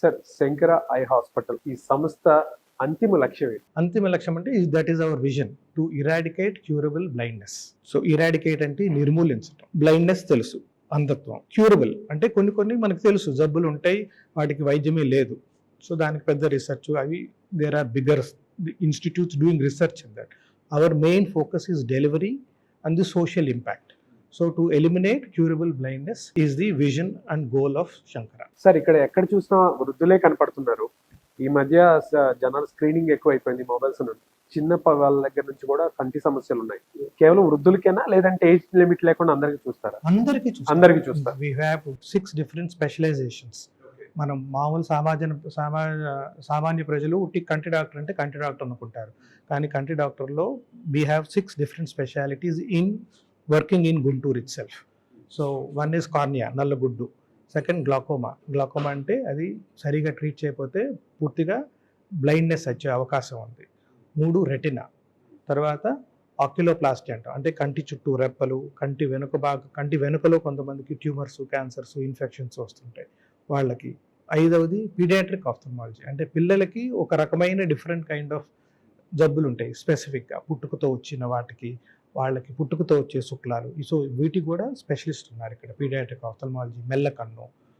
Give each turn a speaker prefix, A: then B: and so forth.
A: Sir Shankara eye hospital ఈ సంస్థ అంతిమ లక్ష్యం ఏంటి?
B: అంతిమ లక్ష్యం అంటే that is our vision to eradicate curable blindness so eradicate అంటే నిర్మూలించడం బ్లైండ్నెస్ తెలుసు అంధత్వం. క్యూరబుల్ అంటే కొన్ని కొన్ని మనకు తెలుసు జబ్బులు ఉంటాయి వాటికి వైద్యమే లేదు. సో దానికి పెద్ద రీసెర్చ్ అవి there are bigger institutes doing research in that our main focus is delivery and the social impact so to eliminate curable blindness is the vision and goal of Sankara
A: sir ఇక్కడ ఎక్కడ చూసినా వృద్ధులే కనపడుతున్నారు. ఈ మధ్య జనాల screening ఎక్కువ అయిపోయింది mobiles నుండి చిన్న వాళ్ళ దగ్గర నుంచి కూడా కంటి సమస్యలు ఉన్నాయి. కేవలం వృద్ధులకేనా? లేదంటే ఏజ్ లిమిట్ లేకుండా అందరికి చూస్తారా?
B: అందరికీ
A: అందరికీ చూస్తారు.
B: We have six different specializations మనం మామూలు సామాన్య సామా సామాన్య ప్రజలు ఉట్టి కంటి డాక్టర్ అంటే కంటి డాక్టర్ అనుకుంటారు. కానీ కంటి డాక్టర్లో we have six different specialities in working in Guntur itself so one is cornea నల్లగుడ్డు. Second glaucoma glaucoma అంటే అది సరిగా ట్రీట్ చేయకపోతే పూర్తిగా బ్లైండ్నెస్ వచ్చే అవకాశం ఉంది. మూడు రెటినా తర్వాత ఆక్యులోప్లాస్టీ అంటాం. అంటే కంటి చుట్టూ రెప్పలు కంటి వెనుక భాగం కంటి వెనుకలో కొంతమందికి ట్యూమర్స్ క్యాన్సర్స్ ఇన్ఫెక్షన్స్ వస్తుంటాయి వాళ్ళకి. ఐదవది పీడియాట్రిక్ ఆఫ్థమాలజీ అంటే పిల్లలకి ఒక రకమైన డిఫరెంట్ కైండ్ ఆఫ్ జబ్బులు ఉంటాయి స్పెసిఫిక్గా పుట్టుకతో వచ్చిన వాటికి. వాళ్ళకి పుట్టుకతో వచ్చే శుక్లాలు. సో వీటికి కూడా స్పెషలిస్ట్ ఉన్నారు ఇక్కడ. పీడియాట్రిక్ ఆఫ్థల్మాలజీ మెల్ల కన్ను